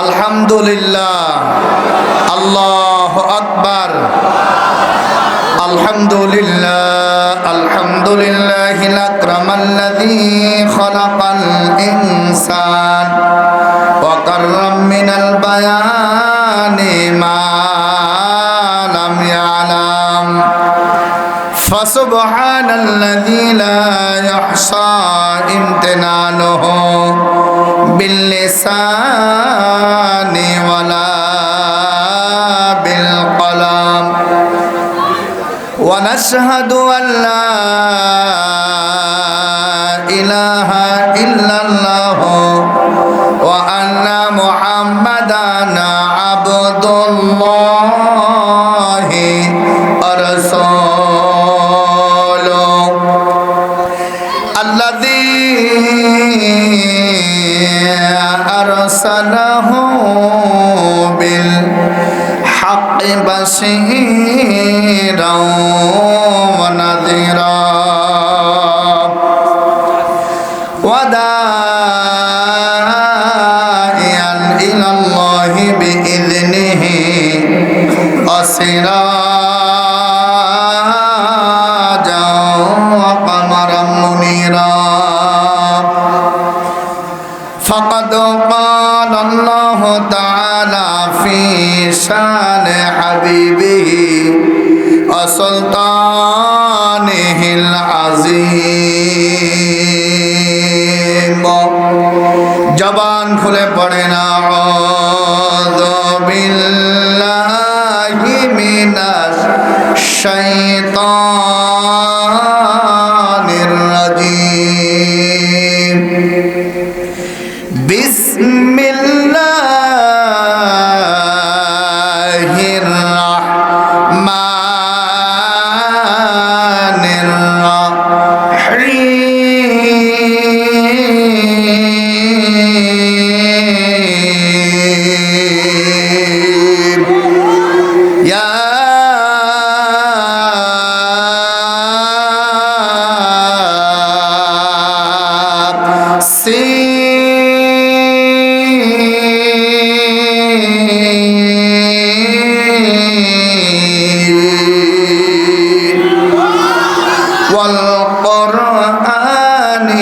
আলহামদুলিল্লাহ। আল্লাহ আকবার। আলহামদুলিল্লাহ। আলহামদুলিল্লাহ আকরামাল্লাযী খলাকাল ইনসান। ওয়া কাররাম মিনাল বায়ানি মা লাম ইয়ালাম। লা ইহসা ইমতিনানুহু। باللسان ولا بالقلم ونشهد أن لا বিল্লাহি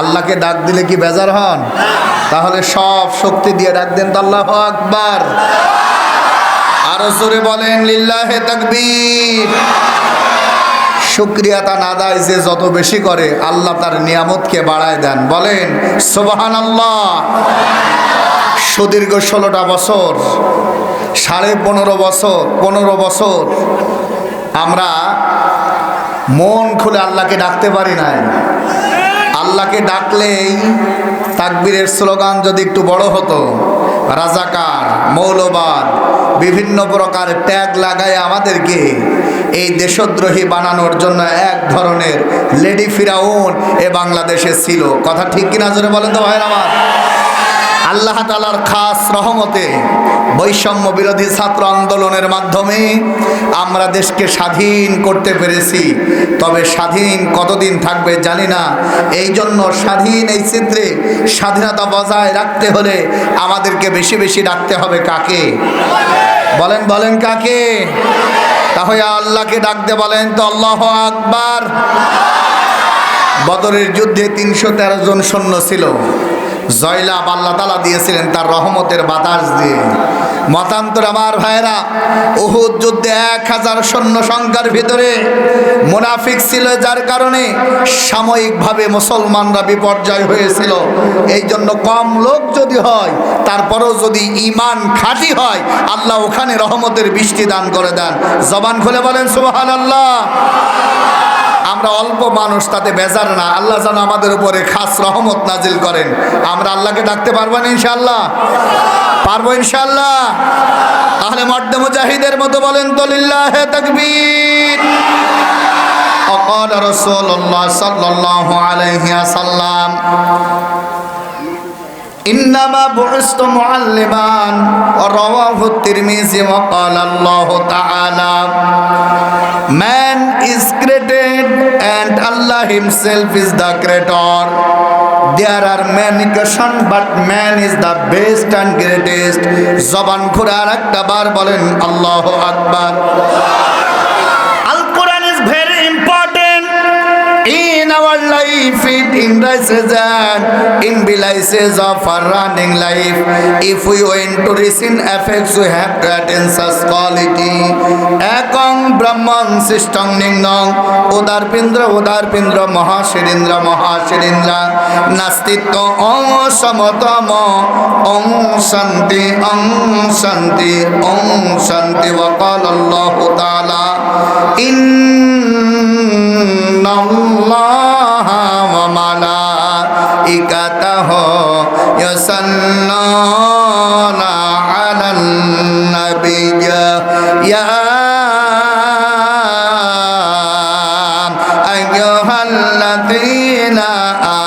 আল্লাহকে ডাক দিলে কি বেজার হন? তাহলে সব শক্তি দিয়ে ডাক দেন তো আল্লাহ আকবার। আরও জোরে বলেন, লিল্লাহে তাকবীর। শুক্রিয়া তা নাদায় যে যত বেশি করে আল্লাহ তার নিয়ামতকে বাড়ায় দেন। বলেন সোবাহান আল্লাহ সুদীর্ঘ ষোলোটা বছর, সাড়ে পনেরো বছর পনেরো বছর আমরা মন খুলে আল্লাহকে ডাকতে পারি নাই। আল্লাহকে ডাকলেই তাকবীরের স্লোগান যদি একটু বড় হতো, রাজাকার, মৌলবাদ, বিভিন্ন প্রকার ট্যাগ লাগায় আমাদেরকে এই দেশদ্রোহী বানানোর জন্য এক ধরনের লেডি ফিরাউন এ বাংলাদেশে ছিল। কথা ঠিক কিনা জোরে বলেন তো ভাইয়ের আমার? আল্লাহ তালার খাস রহমতে বৈষম্য বিরোধী ছাত্র আন্দোলনের মাধ্যমে আমরা দেশকে স্বাধীন করতে পেরেছি। তবে স্বাধীন কতদিন থাকবে জানি না। এই জন্য স্বাধীন এই চিত্রে স্বাধীনতা বজায় রাখতে হলে আমাদেরকে বেশি বেশি ডাকতে হবে কাকে? বলেন বলেন কাকে? তাহলে আল্লাহকে ডাকতে বলেন তো আল্লাহ আকবার। বদরের যুদ্ধে তিনশো তেরো জন সৈন্য ছিল। জয়লাভ আল্লাহ তালা দিয়েছিলেন তার রহমতের বাতাস দিয়ে। মতান্তর আমার ভাইরা উহুদ যুদ্ধে এক হাজার সৈন্য সংখ্যার ভিতরে মুনাফিক ছিল যার কারণে সাময়িকভাবে মুসলমানরা বিপর্যয় হয়েছিল। এই জন্য কম লোক যদি হয়, তারপরেও যদি ইমান খাঁটি হয়, আল্লাহ ওখানে রহমতের বৃষ্টি দান করে দেন। জবান খুলে বলেন সুবহান আল্লাহ আমরা অল্প মানুষ, তাতে বেজার না। আল্লাহ যেন আমাদের উপরে খাস রহমত নাজিল করেন। আমরা আল্লাহকে ডাকতে পারব না ইনশাল্লাহ পারব ইনশাল্লাহ তাহলে মর্দে মুজাহিদের মতো বলেন তলিল্লাহ সাল্লাম إنما بعثت معلما رواه الترمذي وقال الله تعالى Man is created and Allah himself is the creator There are many questions but man is the best and greatest জবান খুলে আর একটা বার বলেন আল্লাহ আকবার our life, it embraces and imbilices of our running life. If we want to receive effects, we have to attain such quality. একং ব্রহ্মণ সৃষ্টং নিম্নং উদার পিন্দ্র উদার পিন্দ্র মহাশিরীন্দ্র মহাশিরীন্দ্র নাস্তিত্ব অং সমতম অং শান্তি অং শান্তি অং শান্তি وقال الله تعالى إن الله وملائكته يصلون على النبي يا أيها الذين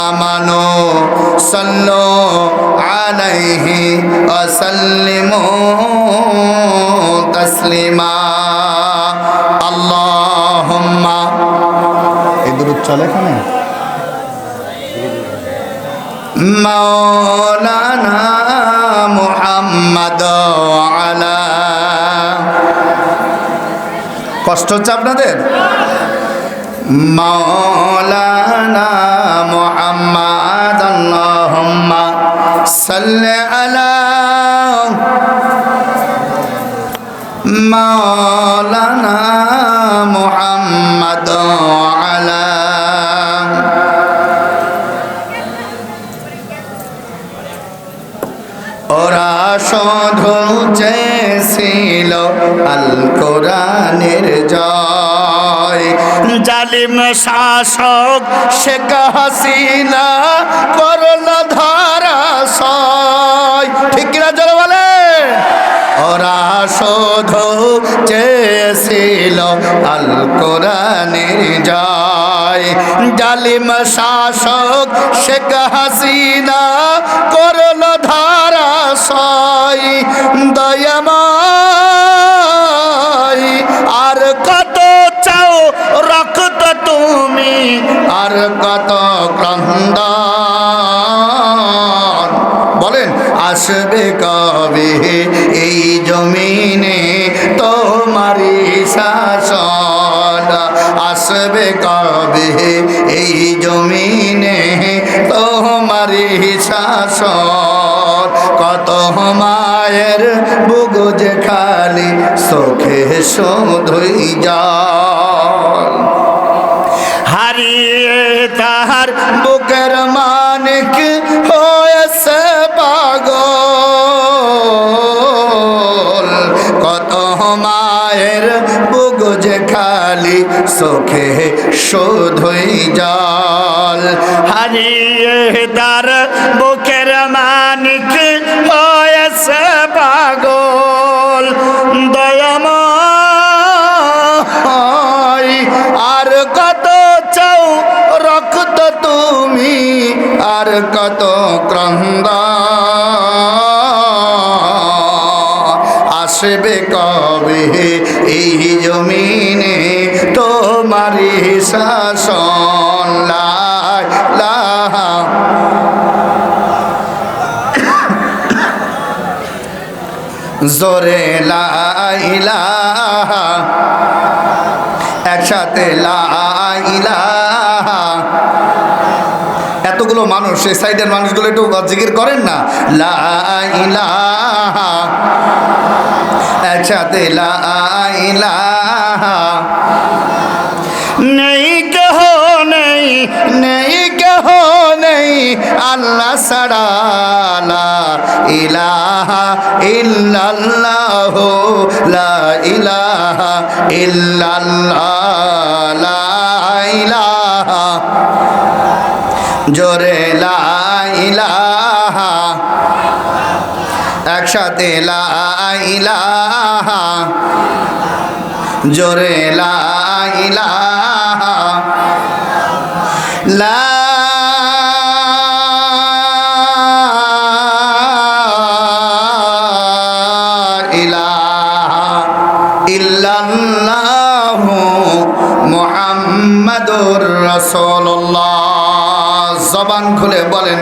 آمنوا صلوا عليه وسلموا تسليما اللهم এই দূর চলে এখানে مولانا محمد على কষ্ট হচ্ছে আপনাদের مولانا محمد اللهم صل على مولانا محمد ওরা শুধু চেয়েছিল আল কোরআনের জয়। জালিম শাসক শেখ হাসিনা করল ধারা সয় ঠিক কিনা জল বলে? ওরা শুধু চেয়েছিল আল কোরআনের জয়। জালিম শাসক শেখ হাসিনা করল ধারা সয় দয়াময়। আর কত চাও রক্ত তুমি, আর কত ক্রন্দ বলেন, আসবে কবে এই জমিনে তোমারি শাসন? আসবে কবে এই জমিনে তোমারি শাসন? কত মায়ের বুগুজ খালি, চোখে শুধুই জল হারিয়ে তাহার বুকের মানিক হয়েছে পাগল। কত মায়ের বুগুজ খালি, চোখে শুধুই জল হারিয়ে তার বুকের মানিক কত ক্রন্দ। আসবে কবে এই জমিনে তোমারি শাসন? জোরে লাইলাহা একসাথে লাইলাহা এতগুলো মানুষ এই সাইডের মানুষগুলো একটু জিকির করেন না। নেই কেহ নেই নেই কেহ নেই, আল্লাহ লা ইলাহা ইল্লাল্লাহ, লা ইলাহা। জোরে লা ইলাহা। একসাথে লা ইলাহা। জোরে লা ইলাহা। লা ইল্লাল্লাহু জবান খুলে বলেন,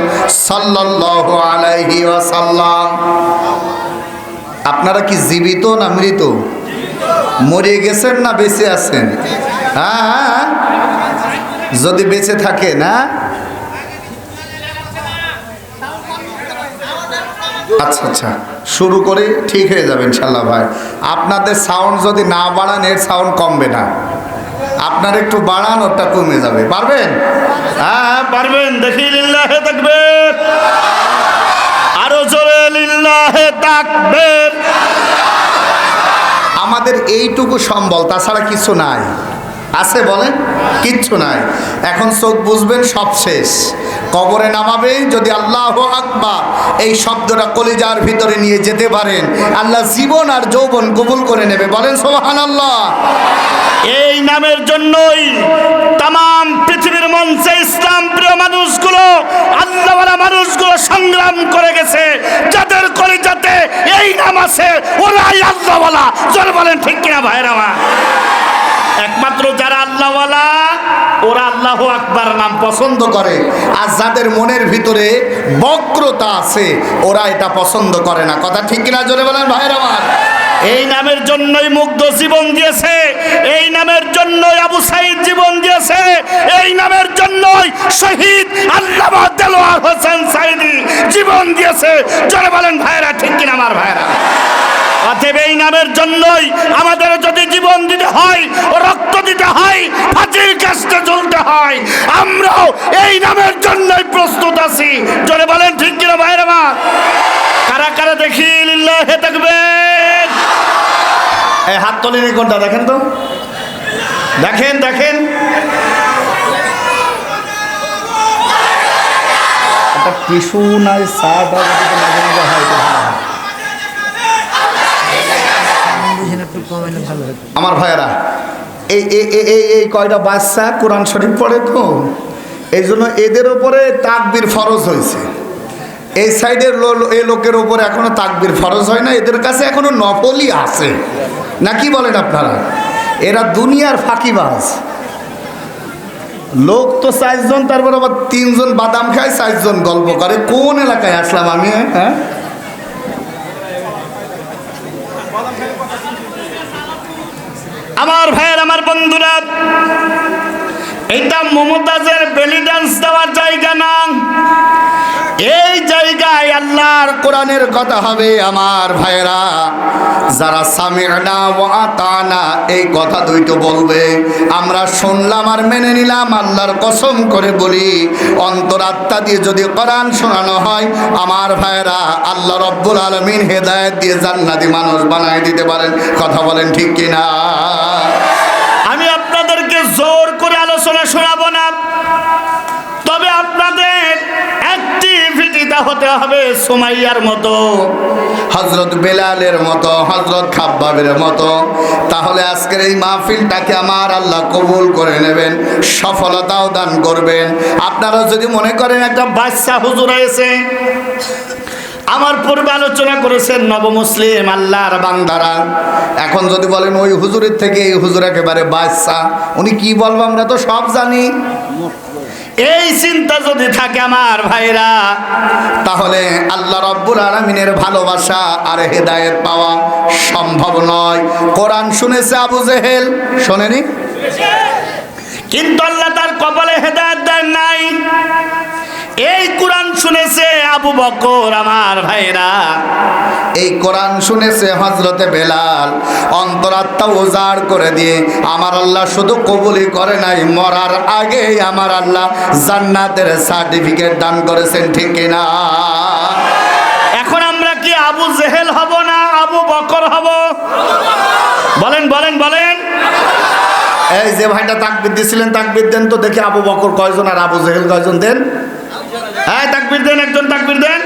সাল্লাল্লাহু আলাইহি ওয়াসাল্লাম। আপনারা কি জীবিত না মৃত? মরে গেছেন না বেঁচে আছেন? হ্যাঁ যদি বেঁচে থাকে না আচ্ছা আচ্ছা। শুরু করে ঠিক হয়ে যাবে ইনশাল্লাহ ভাই। আপনাদের সাউন্ড যদি না বাড়ান, এর সাউন্ড কমবে না। আপনার একটু বাড়ান ওটা কমে যাবে। পারবেন? হ্যাঁ পারবেন। দেখি লিল্লাহে থাকবে আরও জোরে লিল্লাহে থাকবে আমাদের এইটুকু সম্বল তাছাড়া কিছু নাই। আছে বলেন? কিচ্ছু নাই। এখন চোখ বুঝবেন সব শেষ। কবরে নামাবে যদি আল্লাহ আকবার এই শব্দটা কলিজার ভিতরে নিয়ে যেতে পারেন। আল্লাহ জীবন আর যৌবন কবুল করে নেবে। বলেন সোহান আল্লাহ এই নামের জন্যই তাম পৃথিবীর মঞ্চে ইসলাম প্রিয় মানুষগুলো, আল্লাহওয়ালা মানুষগুলো সংগ্রাম করে গেছে। যাদের কলিজাতে এই নাম আছে, ওরাই আল্লাহওয়ালা। জোর বলেন, ঠিক কিনা ভাইরা আমার? একমাত্র যারা আল্লাহওয়ালা, ওরা আল্লাহ আকবার নাম পছন্দ করে। আর যাদের মনের ভিতরে বক্রতা আছে, ওরা এটা পছন্দ করে না। কথা ঠিক কিনা জোরে বলেন ভাইয়ের আমার এই নামের জন্যই মুগ্ধ জীবন দিয়েছে, এই নামের জন্যই আবু সাইদ জীবন দিয়েছে, এই নামের জন্যই শহীদ আল্লামা দেলোয়ার হোসেন সাইদি জীবন দিয়েছে। জোরে বলেন ভাইরা ঠিক কিনা আমার ভাইরা অতএব এই নামের জন্যই আমাদের যদি জীবন দিতে হয়, রক্ত দিতে হয়, ফাঁসির কাজটা চলতে হয়, আমরাও এই নামের জন্যই প্রস্তুত আছি। জোরে বলেন, ঠিক কিনা ভাইরা মা? কারা কারা দেখি লিল্লাহে থাকবেন এই হাত তোলেন কোনটা দেখেন তো? দেখেন দেখেন। টিস্যু নাই সাটা যদি মাঝে মাঝে হয় তো ভালো হয়। আমার ভাইয়েরা, এই এই, এই- কয়টা বাচ্চা কোরআন শরীফ পড়ে তো? এই জন্য এদের ওপরে তাকবির ফরজ হয়েছে। এই সাইডের এই লোকের ওপরে এখনও তাকবির ফরজ হয় না, এদের কাছে এখনও নকলই আছে। না কি বলেন আপনারা? এরা দুনিয়ার ফাঁকিবাজ। লোক তো চারজন, তারপর আবার তিনজন বাদাম খায়, চারজন গল্প করে। কোন এলাকায় আসলাম আমি হ্যাঁ? আমার ভাইয়ের, আমার বন্ধুরা, এটা মমতাজের বেলি ডান্স দেওয়ার জায়গা না। এই জায়গায় আল্লাহর কোরআনের কথা হবে আমার ভাইরা যারা সামিনা ওয়া আতানা এই কথা দুইটো বলবে। আমরা শুনলাম আর মেনে নিলাম, আল্লাহর কসম করে বলি অন্তরাত্মা দিয়ে যদি কোরআন শোনানো হয়, আমার ভাইরা আল্লাহ রব্বুল আলমিন হেদায়েত দিয়ে জান্নাতি মানুষ বানায় দিতে পারেন। কথা বলেন ঠিক কিনা? জোর করে আলোচনা শোনাবো না। তবে আপনাদের অ্যাক্টিভিটিটা হতে হবে সুমাইয়ার মতো। হজরত বেলালের মতো হজরত খাব্বাবের মতো। তাহলে আজকের এই মাহফিলটাকে আমার আল্লাহ কবুল করে নেবেন, সফলতাও দান করবেন। আপনারা যদি মনে করেন একটা বাচ্চা হুজুর হয়েছে আমার পূর্বে আলোচনা করেছেন নবমুসলিম আল্লাহর বান্দারা। এখন যদি বলেন ওই হুজুরের থেকে এই হুজুর একেবারে বাচ্চা উনি কি বলব আমরা তো সব জানি। এই চিন্তা যদি থাকে আমার ভাইরা, তাহলে আল্লাহ রব্বুল আলমিনের ভালোবাসা আর হেদায়েত পাওয়া সম্ভব নয়। কোরআন শুনেছে আবু জেহেল, শোনেনি? কিন্তু আল্লাহ তার কপালে হেদায়ত দেন নাই। এই কোরআন শুনেছে আবু বকর আমার ভাইরা। এই কোরআন শুনেছে হজরতে বেলাল। অন্তরাত্মা উজাড় করে দিয়ে আমার আল্লাহ শুধু কবুলি করে নাই মরার আগে আমার আল্লাহ জান্নাতের সার্টিফিকেট দান করেছেন ঠিক কিনা এখন আমরা কি আবু জেহেল হব না আবু বকর হব? বলেন বলেন বলেন। এই যে ভাইটা তাকবির দিছিলেন তাকবির দেন তো দেখি আবু বকর কয়জন আর আবু জেহেল কয়জন দেন? হ্যাঁ তাকবির দেন একজন তাকবির দেন।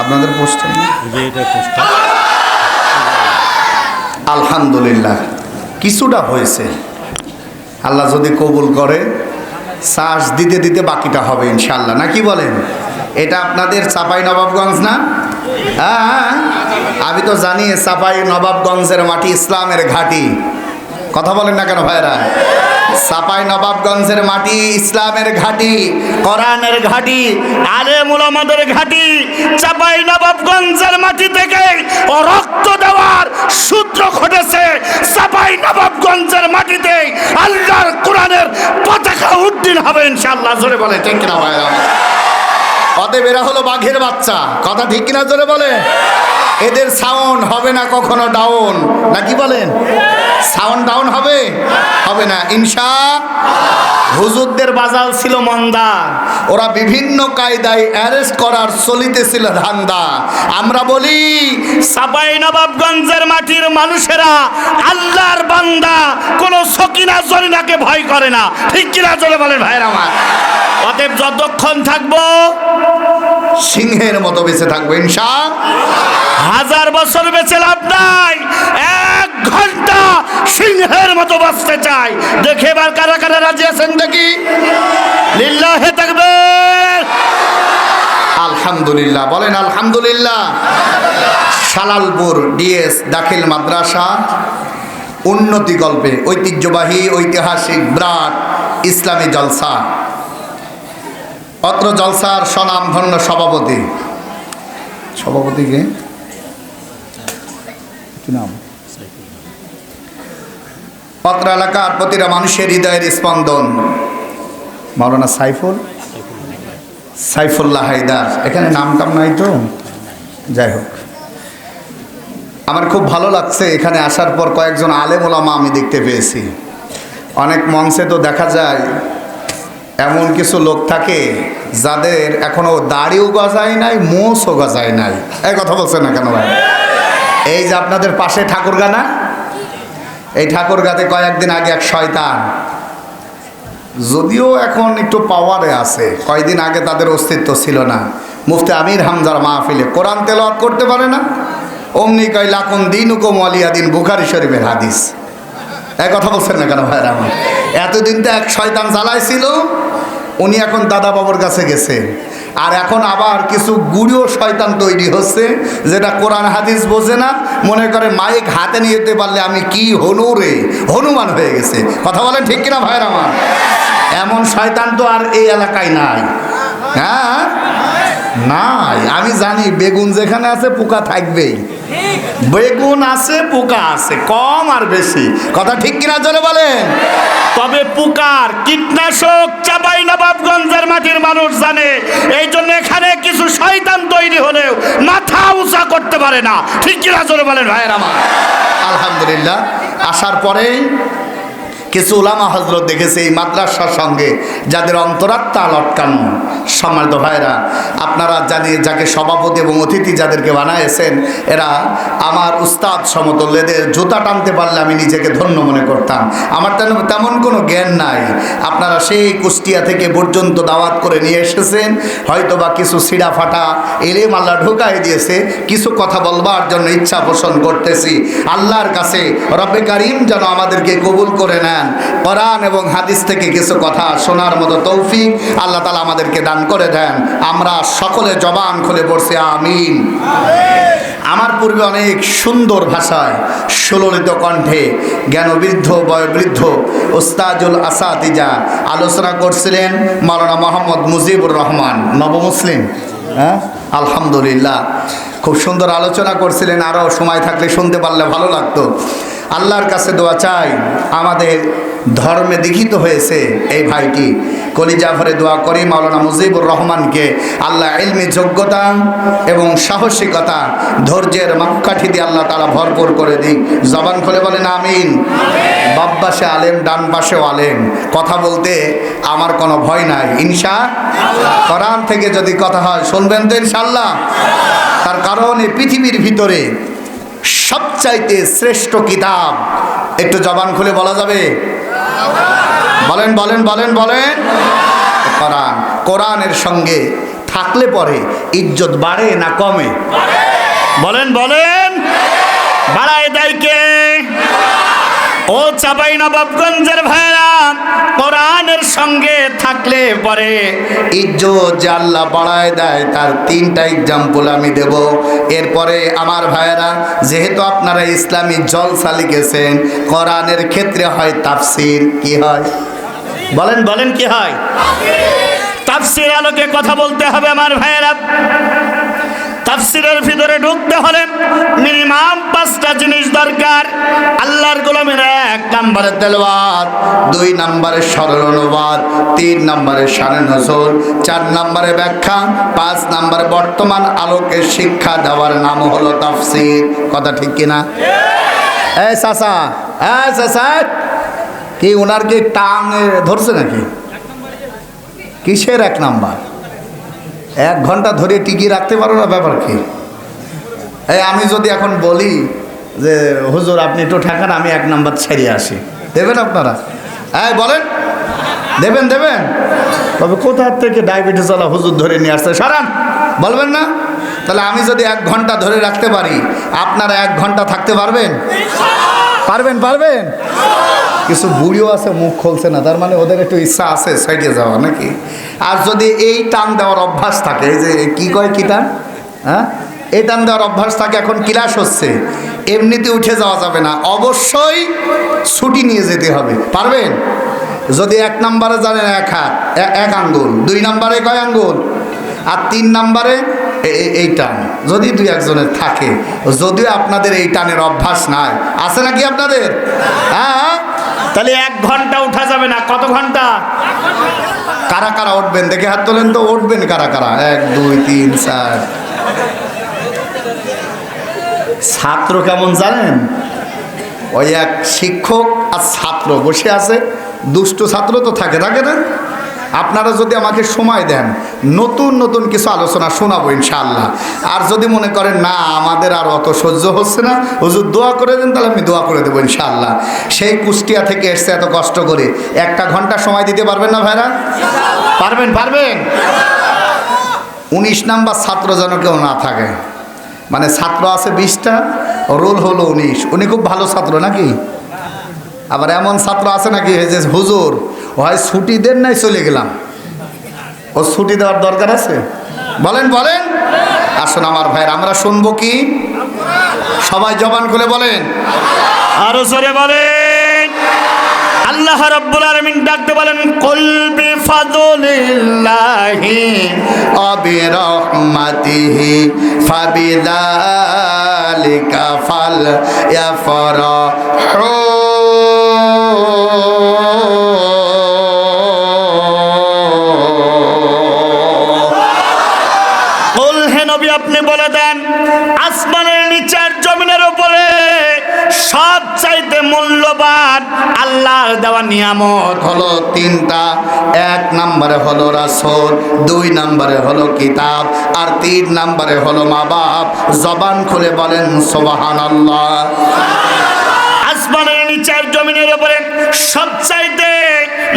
আপনাদের পোস্টার আলহামদুলিল্লাহ। কিছুটা হয়েছে। আল্লাহ যদি কবুল করে শ্বাস দিতে দিতে বাকিটা হবে ইনশাল্লাহ না কি বলেন? এটা আপনাদের চাপাই নবাবগঞ্জ না? হ্যাঁ হ্যাঁ। আমি তো জানি, চাপাই নবাবগঞ্জের মাটি ইসলামের ঘাটি। কথা বলেন না কেন ভাইরা চাপাই নবাবগঞ্জের মাটি, ইসলামের ঘাটি, কোরআনের ঘাটি আলে মুলামাদের ঘাটি চাপাই নবাবগঞ্জের মাটি থেকে রক্ত দেওয়ার সূত্র ঘটেছে। চাপাই নবাবগঞ্জের মাটিতে আল্লাহর কোরআনের পতাকা উড্ডীন হবে ইনশাআল্লাহ। জোরে বলে, ঠিক কিনা ভাইরা? অতএব হলো বাঘের বাচ্চা। কথা ঠিক কিনা জোরে বলে? এদের সাউন্ড হবে না কখনো ডাউন না কি বলেন? সাউন্ড ডাউন হবে? হবে না, ইনশা হুজুরদের বাজাল ছিল মন্দা। ওরা বিভিন্ন কায়দায় অ্যারেস্ট করার চলিতেছিল ধান্দা। আমরা বলি সাপাই নবাবগঞ্জের মাটির মানুষেরা আল্লাহর বান্দা, কোন সকিনা জরিনাকে ভয় করে না। ঠিক কিনা চলে বলেন ভাইয়ের আমার? অতএব যতক্ষণ থাকব সিংহের মতো বেঁচে থাকব ইনশা হাজার বছর বেঁচে লাভ নাই। এক ঘণ্টা সিংহের মতো বাঁচতে চাই। দেখে এবার কারা কারা রাজি আছেন দেখি? লিল্লাহে থাকবে আলহামদুলিল্লাহ বলেন আলহামদুলিল্লাহ। সালালপুর ডিএস দাখিল মাদ্রাসা উন্নতি গল্পে ঐতিহ্যবাহী ঐতিহাসিক ব্রাট ইসলামী জলসা। অত্র জলসার স্বনামধন্য সভাপতি। সভাপতিকে কি নাম? অত্র এলাকার প্রতিটা মানুষের হৃদয়ের স্পন্দন। মাওলানা সাইফুল? সাইফুল্লাহ হায়দার। এখানে নাম টাম নাই তো? যাই হোক। আমার খুব ভালো লাগছে এখানে আসার পর কয়েকজন আলেম ওলামা আমি দেখতে পেয়েছি। অনেক মঞ্চে তো দেখা যায় এমন কিছু লোক থাকে যাদের এখনও দাড়িও গজায় নাই মোষও গজায় নাই। এই কথা বলছে না কেন ভাই? এই যে আপনাদের পাশে ঠাকুরগা না? এই ঠাকুরগাতে কয়েকদিন আগে এক শয়তান, যদিও এখন একটু পাওয়ারে আছে কয়েকদিন আগে তাদের অস্তিত্ব ছিল না। মুফতি আমির হামজার মাহফিলে কোরআন তেলাওয়াত করতে পারে না? অমনি কয় লাকুন দিন উকম আলিয়া দিন বুখারি শরীফের হাদিস। এক কথা বলছেন না কেন ভাইরা আমার? এতদিন তো এক শয়তান জ্বালাইছিল উনি এখন দাদা বাবুর কাছে গেছে। আর এখন আবার কিছু গুড়িও শয়তান তৈরি হচ্ছে, যেটা কোরআন হাদিস বোঝে না, মনে করে মাইক হাতে নিয়ে যেতে পারলে আমি কি হনু রে? হনুমান হয়ে গেছে। কথা বলেন ঠিক কিনা ভাইয়ের আমার? এমন শয়তান তো আর এই এলাকায় নাই। হ্যাঁ? নাই, আমি জানি বেগুন যেখানে আছে, পোকা থাকবেই। বেগুন আছে, পোকা আছে, কম আর বেশি। কথা ঠিক কিনা চলে বলেন? তবে পুকার কীটনাশক চাপাই নবাবগঞ্জের মাটির মানুষ জানে, এই জন্য এখানে কিছু শয়তান তৈরি হলেও মাথা উঁচা করতে পারে না। ঠিক কিনা চলে বলেন ভাইয়ের আমার? আলহামদুলিল্লাহ, আসার পরেই কিছু ওলামা হজরত দেখেছে এই মাদ্রাসার সঙ্গে, যাদের অন্তরাত্মা লটকানো। সম্মানিত ভাইরা আপনারা জানি যাকে সভাপতি এবং অতিথি যাদেরকে বানাইছেন, এরা আমার উস্তাদ সমতুল্য এদের জুতা টানতে পারলে আমি নিজেকে ধন্য মনে করতাম। আমার তেন তেমন কোনো জ্ঞান নাই। আপনারা সেই কুষ্টিয়া থেকে পর্যন্ত দাওয়াত করে নিয়ে এসেছেন হয়তো বা কিছু সিডা ফাটা এলেম আল্লাহ ঢুকাই দিয়েছে, কিছু কথা বলবার জন্য ইচ্ছা পোষণ করতেছি। আল্লাহর কাছে রব্বে কারিম যেন আমাদেরকে কবুল করে নেন কোরআন এবং হাদিস থেকে কিছু কথা শোনার মতো তৌফিক আল্লাহ তালা আমাদেরকে দান করে দেন। আমরা সকলে জবান খুলে পড়ছি, আমিন। আমার পূর্বে অনেক সুন্দর ভাষায় সুললিত কণ্ঠে জ্ঞানবৃদ্ধ, বয়োবৃদ্ধ ওস্তাজুল আসাতিজা আলোচনা করছিলেন মাওলানা মোহাম্মদ মুজিবুর রহমান, নবমুসলিম। হ্যাঁ? আলহামদুলিল্লাহ। খুব সুন্দর আলোচনা করছিলেন আরও সময় থাকলে শুনতে পারলে ভালো লাগতো। আল্লাহর কাছে দোয়া চাই। আমাদের ধর্মে দীক্ষিত হয়েছে এই ভাইটি। কলিজাফরে দোয়া করি মাওলানা মুজিবুর রহমানকে। আল্লাহ এলমি যোগ্যতা এবং সাহসিকতা ধৈর্যের মাপকাঠি দিয়ে আল্লাহ তারা ভরপুর করে দিক। জবান খুলে বলেন আমিন। বাপ পাশে আলেম ডান পাশেও আলেম। কথা বলতে আমার কোনো ভয় নাই। ইনশা কোরআন থেকে যদি কথা হয় শুনবেন তো ইনশাল্লাহ তার কারণ এই পৃথিবীর ভিতরে সবচাইতে শ্রেষ্ঠ কিতাব। একটু জবান খুলে বলা যাবে? বলেন বলেন বলেন বলেন। কোরআন, কোরআনের সঙ্গে থাকলে পরে ইজ্জত বাড়ে না কমে? বলেন বলেন। বাড়ায় দেয় কে ও চাপাই নবাবগঞ্জের ভাইরা, কোরআনের সঙ্গে থাকলে পরে ইজ্জত যে আল্লাহ বাড়ায় দেয়, তার তিনটা এক্সাম্পল আমি দেব। এরপরে আমার ভাইয়েরা যেহেতু আপনারা ইসলামী জলসা লিখেছেন, কোরআনের ক্ষেত্রে হয় তাফসির, কি হয়? বলেন বলেন কি হয়? তাফসির আলোকে কথা বলতে হবে আমার ভাইয়েরা তাফসিরের ভিতরে ঢুকতে হলে মিনিমাম পাঁচটা জিনিস দরকার। আল্লাহর গোলামের এক নম্বরে তেলবাদ দুই নম্বরে সরল অনুবাদ তিন নম্বরে সারে নজর চার নম্বরে ব্যাখ্যা পাঁচ নম্বরে বর্তমান আলোকে শিক্ষা দেওয়ার নাম হলো তাফসির। কথা ঠিক কিনা? এই চাচা এই চাচা কি ওনার কি টাং ধরছে নাকি? কিসের এক নাম্বার? এক ঘণ্টা ধরে টিকিয়ে রাখতে পারো না ব্যাপার কি এই আমি যদি এখন বলি যে, হুজুর, আপনি একটু ঠেকান, আমি এক নাম্বার ছেড়ে আসি। দেবেন আপনারা? হ্যাঁ বলেন। দেবেন দেবেন। তবে কোথার থেকে ডায়াবেটিস ওলা হুজুর ধরে নিয়ে আসছে? সারান। বলবেন না? তাহলে আমি যদি এক ঘণ্টা ধরে রাখতে পারি, আপনারা এক ঘণ্টা থাকতে পারবেন? পারবেন পারবেন? কিছু বুড়িও আছে, মুখ খুলছে না। তার মানে ওদের একটু ইচ্ছা আছে সাইডে যাওয়া নাকি? আর যদি এই টান দেওয়ার অভ্যাস থাকে, এই যে কি কয় কি টান? হ্যাঁ? এই টান দেওয়ার অভ্যাস থাকে, এখন ক্লাস হচ্ছে। এমনিতে উঠে যাওয়া যাবে না। অবশ্যই ছুটি নিয়ে যেতে হবে। পারবেন? যদি এক নম্বরে জানেন, এক হাত এক আঙ্গুল। দুই নম্বরে কয় আঙ্গুল? আর তিন নম্বরে এই টান। যদি দুই একজনের থাকে। যদিও আপনাদের এই টানের অভ্যাস নাই। আছে নাকি আপনাদের? হ্যাঁ? তাহলে এক ঘণ্টা উঠা যাবে না, কত ঘণ্টা? কারা কারা উঠবেন? দেখে হাত তোলেন তো, উঠবেন কারা কারা? এক, দুই, তিন, চার। ছাত্র কেমন জানেন? ওই এক শিক্ষক আর ছাত্র, বসে আছে। দুষ্ট ছাত্র তো থাকে থাকে না? আপনারা যদি আমাকে সময় দেন, নতুন নতুন কিছু আলোচনা শোনাবো ইনশাআল্লাহ। আর যদি মনে করেন, না, আমাদের আর অত সহ্য হচ্ছে না, হুজুর দোয়া করে দেন, তাহলে আমি দোয়া করে দেবো ইনশাআল্লাহ। সেই কুষ্টিয়া থেকে এসছে এত কষ্ট করে। একটা ঘণ্টা সময় দিতে পারবেন না ভাইরা? পারবেন পারবেন। উনিশ নাম্বার ছাত্র যেন কেউ না থাকে। মানে ছাত্র আছে বিশটা, রোল হলো উনিশ। উনি খুব ভালো ছাত্র নাকি? আবার এমন ছাত্র আছে নাকি যে হুজুর হয় ছুটি দেন নাই, চলে গেলাম। ও ছুটি দেওয়ার দরকার আছে? বলেন বলেন। আসুন আমার ভাইয়ের, আমরা শুনব কি? সবাই জবান খুলে বলেন। আরও জোরে বলেন। আল্লাহ রাব্বুল আলামিন ডাকতে বলেন, কুল বিফাদলিল্লাহি অবিরহমাতিহি ফাবিদালিকা ফাল ইয়াফরাহু। মূল্যবান আল্লাহর দেওয়া নিয়ামত হলো তিনটা। এক নম্বরে হলো রাসুল, দুই নম্বরে হলো কিতাব, আর তিন নম্বরে হলো মা বাপ। জবান খুলে বলেন, সুবহানাল্লাহ। আসমানের নিচের জমিনের উপরে সবচাইতে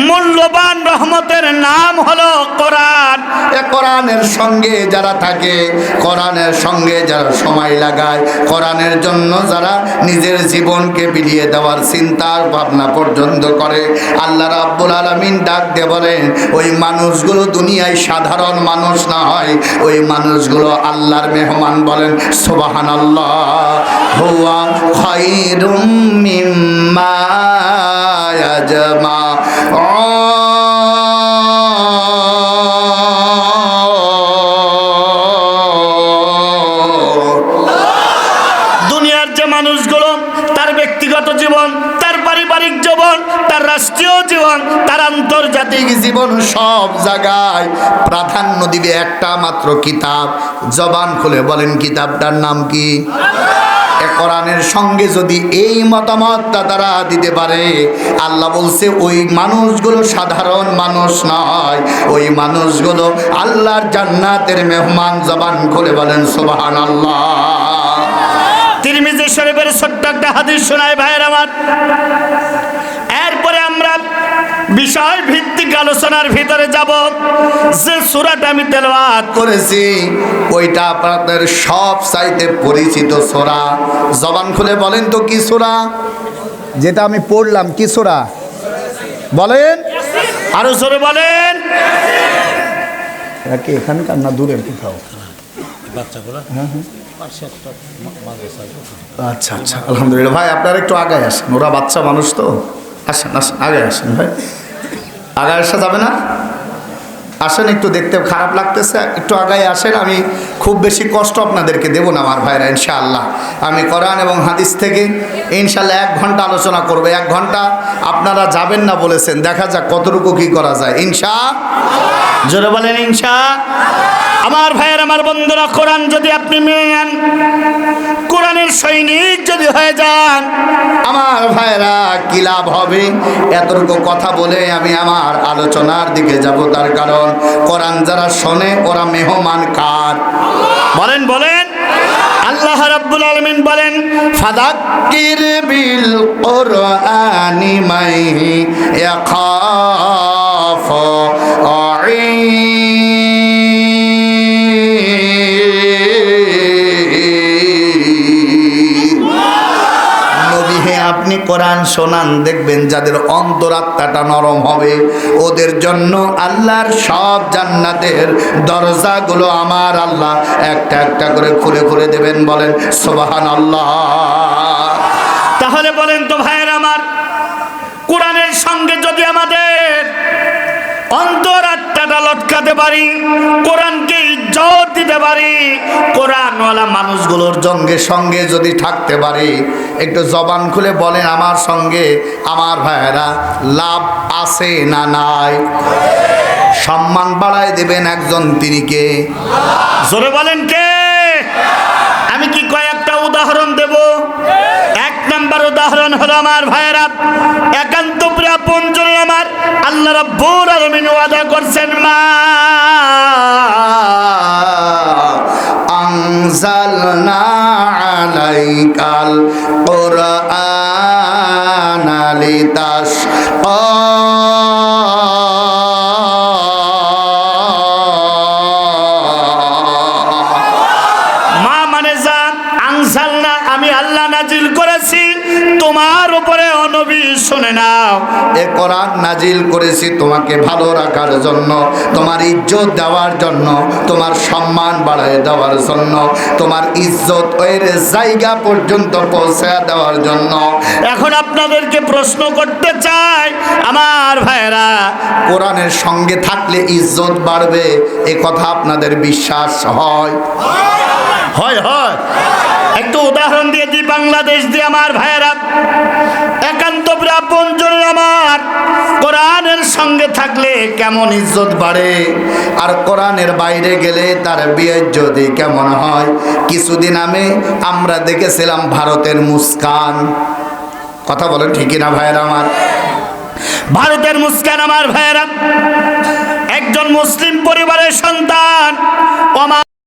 মূল্যবান রহমতের নাম হলো কোরআন। এ কোরআনের সঙ্গে যারা থাকে, কোরআনের সঙ্গে যারা সময় লাগায়, কোরআনের জন্য যারা নিজের জীবনকে বিলিয়ে দেওয়ার চিন্তার ভাবনা পর্যন্ত করে, আল্লাহ রাব্বুল আলামিন ডাক দিয়ে বলেন, ওই মানুষগুলো দুনিয়ায় সাধারণ মানুষ না হয়, ওই মানুষগুলো আল্লাহর মেহমান বলেন, সুবহানাল্লাহ, হুয়া খায়রুম মিম্মা ইয়াজমাউন রাষ্ট্রীয় জীবন, তার আন্তর্জাতিক জীবন সব জায়গায় প্রাধান্য দিবে একটা মাত্র কিতাব। জবান খুলে বলেন, কিতাবটার নাম কি? কোরআনের সঙ্গে যদি এই মতামতটা তারা দিতে পারে, আল্লাহ বলছে, ওই মানুষগুলো সাধারণ মানুষ নয়, ওই মানুষগুলো আল্লাহর জান্নাতের মেহমান। জবান খুলে বলেন সুবাহান আল্লাহ তিরমিজি শরীফের ছোট্ট একটা হাদিস শোনায় ভাইয়ের আমরা। বিষয় ভিত্তিক আলোচনার ভিতরে যাব। যে সুরাটা আমি তেলাওয়াত করেছি, ওইটা আপনাদের সব চাইতে পরিচিত সোরা। জবান খুলে বলেন তো কি সোরা? যেটা আমি পড়লাম, কি সোরা? বলেন। আরও জোরে বলেন। কি এখানকার না দূরের কোথাও? আচ্ছা আচ্ছা আলহামদুলিল্লাহ। ভাই, আপনারা একটু আগে আসেন। ওরা বাচ্চা মানুষ তো। আসেন আসেন আগে আসেন, ভাই। আগে আসা যাবে না? আসেন, একটু দেখতে খারাপ লাগতেছে, একটু আগায় আসেন, আমি খুব বেশি কষ্ট আপনাদেরকে দেবো না, আমার ভাইরা, ইনশাআল্লাহ। আমি কোরআন এবং হাদিস থেকে ইনশাআল্লাহ এক ঘণ্টা আলোচনা করব, এক ঘণ্টা আপনারা যাবেন না বলেছেন, দেখা যাক কতটুকু কি করা যায়, ইনশা জোরে বলেন, ইনশা আমার ভাইয়ের, আমার বন্ধুরা, কোরআন যদি আপনি মেনে নেন লাভ হবে? এতটুকু কথা বলে আমি আমার আলোচনার দিকে যাব। তার কারণ কোরআন যারা শোনে ওরা মেহমান কার? বলেন বলেন। আল্লাহ রাব্বুল আলামিন বলেন ফাদাক্কির বিল কোরআনি মাই ইয়াখাফ নবী আপনি কোরআন শোনান, দেখবেন যাদের অন্তরাত্মাটা নরম হবে, ওদের জন্য আল্লাহর সব জান্নাতের দরজাগুলো আমার আল্লাহ একটা একটা করে খুলে খুলে দেবেন বলেন সোবাহান আল্লাহ তাহলে বলেন তো ভাইয়ের আমার, কোরআনের সঙ্গে যদি আমাদের অন্তরাত্মাটা লটকাতে পারি ইজ্জত দিতে পারি? কোরআনওয়ালা মানুষগুলোর সঙ্গে সঙ্গে যদি থাকতে পারি, একটু জবান খুলে বলেন আমার সঙ্গে, আমার ভাইয়েরা, লাভ আছে না নাই? সম্মান বাড়ায় দেবেন একজন তিনি কে? জোরে বলেন কে? আমি কি কয়েকটা উদাহরণ দেব? এক নাম্বার উদাহরণ হলো আমার ভাইয়েরা, একান্ত আমার আল্লাহ রব্বুর আলামিন ওয়াদা করেছেন মা আনজালনা আলাইকাল কোরআন লিতাশ অনবী শুনে নাও। এ কোরআন নাজিল করেছি তোমাকে ভালো রাখার জন্য তোমার ইজ্জত দেওয়ার জন্য তোমার সম্মান বাড়ায় দেওয়ার জন্য তোমার ইজ্জত এর জায়গা পর্যন্ত পৌঁছে দেওয়ার জন্য। এখন আপনাদেরকে প্রশ্ন করতে চাই আমার ভাইরা কোরআনের সঙ্গে থাকলে ইজ্জত বাড়বে এ কথা আপনাদের বিশ্বাস হয়? হয় হয়। একটু উদাহরণ দিয়ে দিই বাংলাদেশ দিয়ে আমার ভাইয়েরা। আপনজন আমার। কোরআনের সঙ্গে থাকলে কেমন ইজ্জত বাড়ে? আর কোরআনের বাইরে গেলে তার যদি কেমন হয়? কিছুদিন আমি আমরা দেখেছিলাম ভারতের মুস্কান। কথা বলেন ঠিকই না ভাইয়ের আমার? ভারতের মুস্কান আমার ভাইয়েরা। একজন মুসলিম পরিবারের সন্তান। আমার